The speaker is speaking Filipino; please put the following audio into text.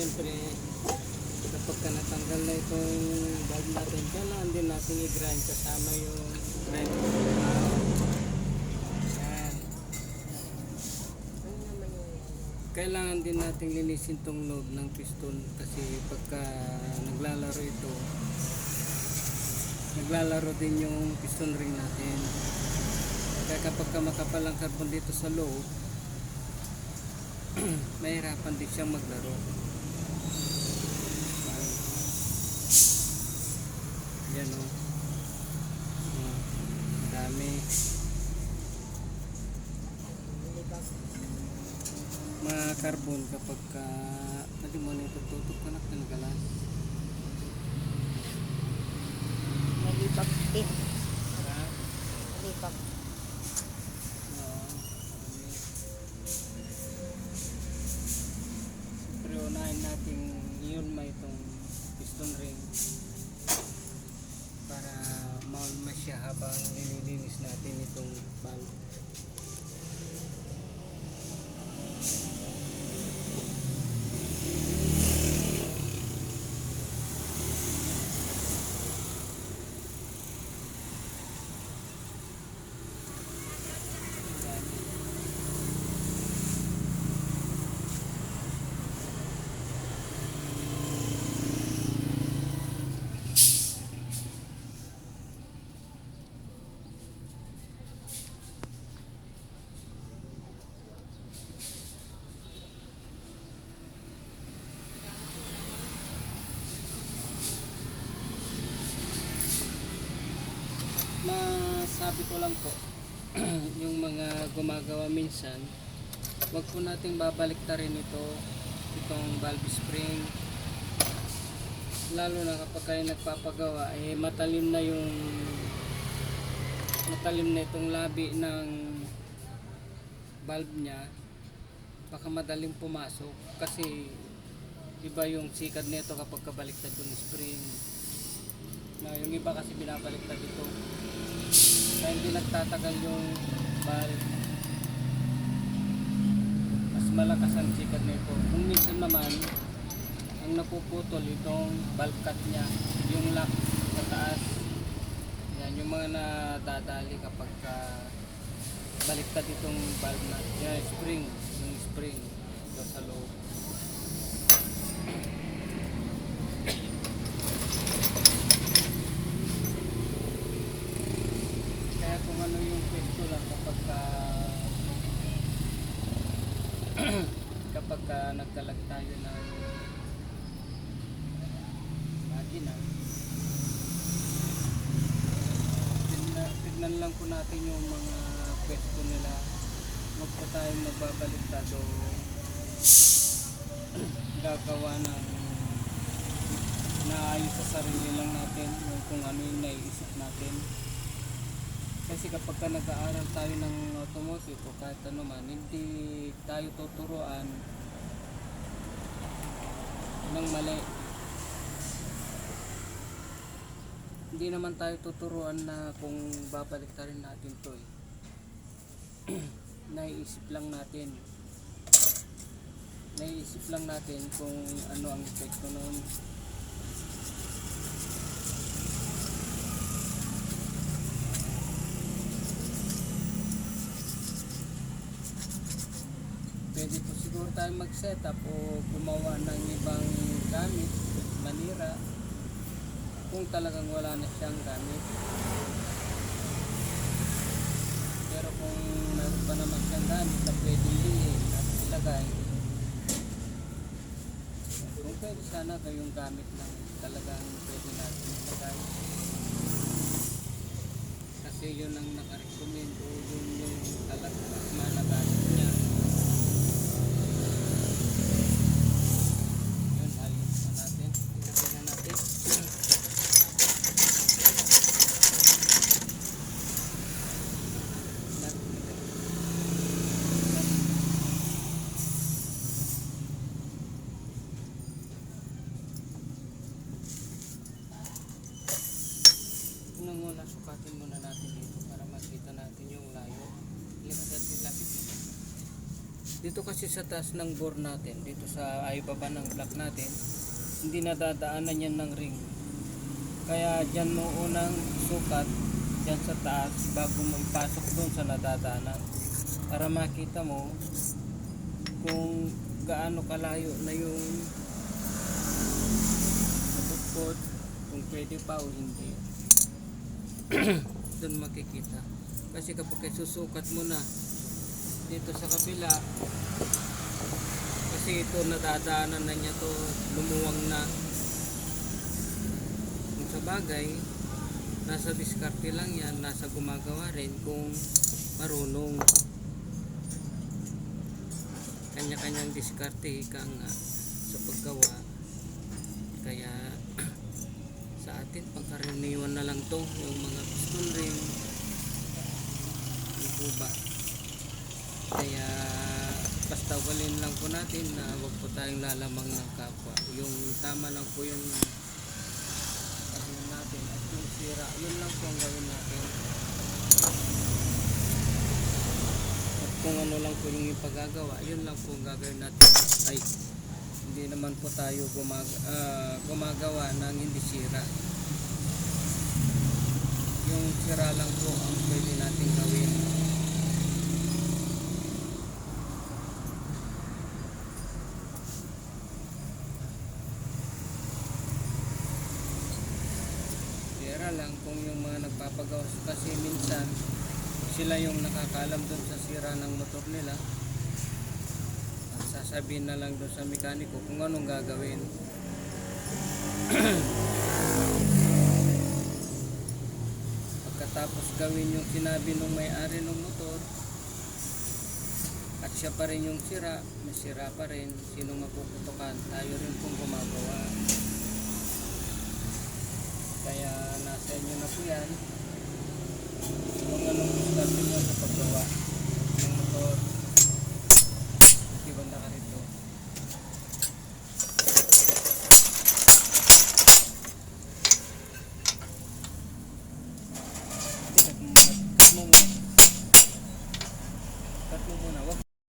siyempre kapag ka natanggal na itong valve natin, kailangan din natin i-grind kasama yung grind. Kailangan din natin linisin tong load ng piston kasi pagka naglalaro ito, naglalaro din yung piston ring natin. Kaya kapag ka makapal ang carbon dito sa loob, mahirapan din siyang maglaro. Yan o. Oh. Dami. Mga carbon kapag ka ano mo na ito tutok ka na kanagalan. Nalibag din. Ha? Nalibag. Oo. Siyempre unahin natin yun may itong piston ring para maulma siya habang nililinis natin itong valve. Ayan. Masabi ko lang po yung mga gumagawa minsan wag po nating babalik ta rin ito itong valve spring. Lalo na kapag kayo nagpapagawa eh matalim na yung matalim na itong labi ng valve niya. Baka madaling pumasok kasi iba yung sikad nito kapag kabaliktad yung spring na yung iba kasi binabaliktad ito. Kaya hindi nagtatagal yung valve mas malakas ang sikat nito kung minsan naman ang napuputol itong cut niya yung lock sa taas. Yan yung mga nadadali kapag ka baliktad itong valve na yan spring. Yung spring. Ito sa loob Kaya kung ano yung pwesto lang kapag ka kapag ka nagkalag tayo ng makina tignan lang po natin yung mga pwesto nila huwag po tayong magbabaliktad o gagawa ng naayos sa sarili lang natin kung ano yung naiisip natin kasi kapag ka nag-aaral tayo ng automotive o kahit ano man, hindi tayo tuturuan ng mali. Hindi naman tayo tuturuan na kung babalik ta rin natin to eh. Naiisip lang natin. Naiisip lang natin kung ano ang epekto noon. pwede po siguro tayo mag-setup o gumawa ng ibang gamit, manira, kung talagang wala na siyang gamit. Pero kung meron pa naman siyang gamit na pwedeng lihin at ilagay, kung pwede sana kayong gamit lang talagang pwede natin ilagay. Kasi yun ang nakarecommend o yun yung talagang malagamit niya. Yun, ayos na natin. Ilagay na natin. Unang muna, sukatin muna natin dito para makita natin yung layo. Lipat natin lapit dito. Dito kasi sa taas ng bore natin, dito sa ay baba ng block natin, hindi nadadaanan yan ng ring. Kaya dyan mo unang sukat, dyan sa taas, bago mo ipasok doon sa nadadaanan. Para makita mo kung gaano kalayo na yung kaputpot, kung pwede pa o hindi. doon makikita. Kasi kapag susukat mo na dito sa kabila, kasi ito nadadaanan na niya to, lumuwang na. Kung sa bagay, nasa diskarte lang yan, nasa gumagawa rin kung marunong. Kanya-kanyang diskarte ka nga sa paggawa. Kaya sa atin, pangkaraniwan na lang to, yung mga piston ring, yung kuba. Kaya basta walin lang po natin na wag po tayong lalamang ng kapwa. Yung tama lang po yung ano natin at yung sira, yun lang po ang gawin natin. At kung ano lang po yung ipagagawa, yun lang po ang gagawin natin. Ay, hindi naman po tayo gumag ah, gumagawa ng hindi sira. Yung sira lang po ang pwede natin gawin. Pera lang kung yung mga nagpapagawa kasi minsan sila yung nakakalam doon sa sira ng motor nila. At sasabihin na lang doon sa mekaniko kung anong gagawin. Pagkatapos gawin yung sinabi nung may-ari ng motor, at siya pa rin yung sira, may sira pa rin, sino mapuputukan, tayo rin pong gumagawa. Kaya nasa inyo na po yan. Kung anong gusto nyo sa paggawa ng motor.